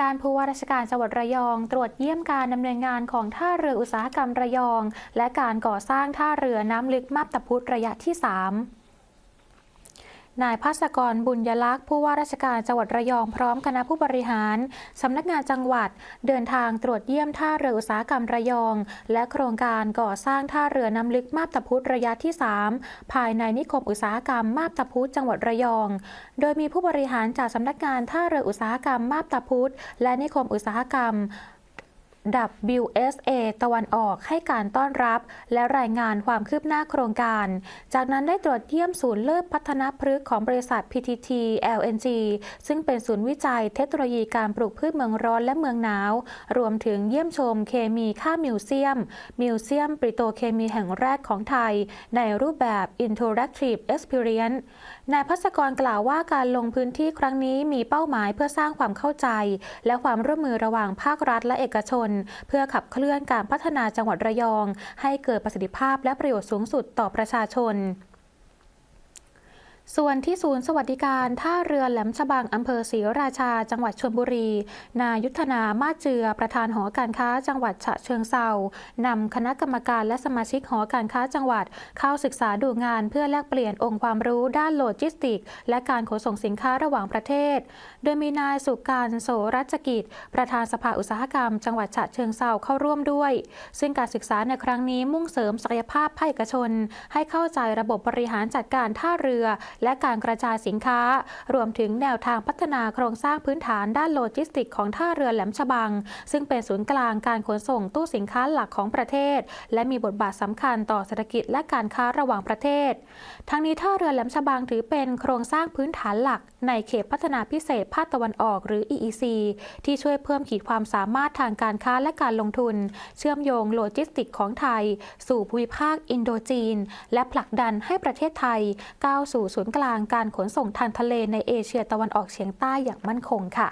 ด้านผู้ว่าราชการจังหวัดระยอง ตรวจเยี่ยมการดำเนินงานของท่าเรืออุตสาหกรรมระยอง และการก่อสร้างท่าเรือน้ำลึกมาบตาพุธระยะที่ 3 นายภาสกรบุญยลักษ์ผู้ว่าราชการจังหวัดระยองพร้อมคณะผู้บริหาร สำนักงานจังหวัด เดินทางตรวจเยี่ยมท่าเรืออุตสาหกรรมระยอง และโครงการก่อสร้างท่าเรือน้ำลึกมาบตาพุธระยะที่ 3 ภายในนิคมอุตสาหกรรมมาบตาพุธจังหวัดระยอง โดยมีผู้บริหารจากสำนักงานท่าเรืออุตสาหกรรมมาบตาพุธและนิคมอุตสาหกรรม WSA ตะวันออกให้การต้อนรับ และรายงานความคืบหน้าโครงการ จากนั้นได้ตรวจเยี่ยมศูนย์เลิศพัฒนาพฤกษ์ของบริษัท PTT LNG ซึ่งเป็นศูนย์วิจัยเทคโนโลยีการปลูกพืชเมืองร้อนและเมืองหนาว รวมถึงเยี่ยมชมเคมีค่ามิวเซียม มิวเซียมปริโตเคมีแห่งแรกของไทย ในรูปแบบ Interactive Experience นายพัศกรกล่าวว่าการลงพื้นที่ครั้งนี้มีเป้าหมายเพื่อสร้างความเข้าใจ และความร่วมมือระหว่างภาครัฐและเอกชนเพื่อขับเคลื่อนการพัฒนาจังหวัดระยอง ให้เกิดประสิทธิภาพและประโยชน์สูงสุดต่อประชาชน ส่วนที่ศูนย์สวัสดิการท่าเรือแหลมฉบังอำเภอศรีราชา จังหวัดชลบุรี นายุทธนามาเจือ ประธานหอการค้าจังหวัดฉะเชิงเซานำคณะกรรมการและสมาชิกหอการค้าจังหวัด เข้าศึกษาดูงานเพื่อแลกเปลี่ยนองค์ความรู้ด้านโลจิสติก และการขนส่งสินค้าระหว่างประเทศ โดยมีนายสุการโสรัชกิจ ประธานสภาอุตสาหกรรม จังหวัดฉะเชิงเซาเข้าร่วมด้วย ซึ่งการศึกษาในครั้งนี้มุ่งเสริมศักยภาพภาคเอกชน ให้เข้าใจระบบบริหารจัดการท่าเรือและการกระจายสินค้า รวมถึงแนวทางพัฒนาโครงสร้างพื้นฐานด้านโลจิสติกของท่าเรือแหลมฉบัง ซึ่งเป็นศูนย์กลางการขนส่งตู้สินค้าหลักของประเทศ และมีบทบาทสำคัญต่อเศรษฐกิจและการค้าระหว่างประเทศ ทั้งนี้ท่าเรือแหลมฉบังถือเป็นโครงสร้างพื้นฐานหลัก ในเขตพัฒนาพิเศษภาคตะวันออกหรือ EEC ที่ช่วยเพิ่มขีดความสามารถทางการค้าและการลงทุน เชื่อมโยงโลจิสติกของไทย สู่ภูมิภาคอินโดจีน และผลักดันให้ประเทศไทยก้าวสู่ศูนย์กลางการขนส่งทางทะเลในเอเชียตะวันออกเฉียงใต้อย่างมั่นคงค่ะ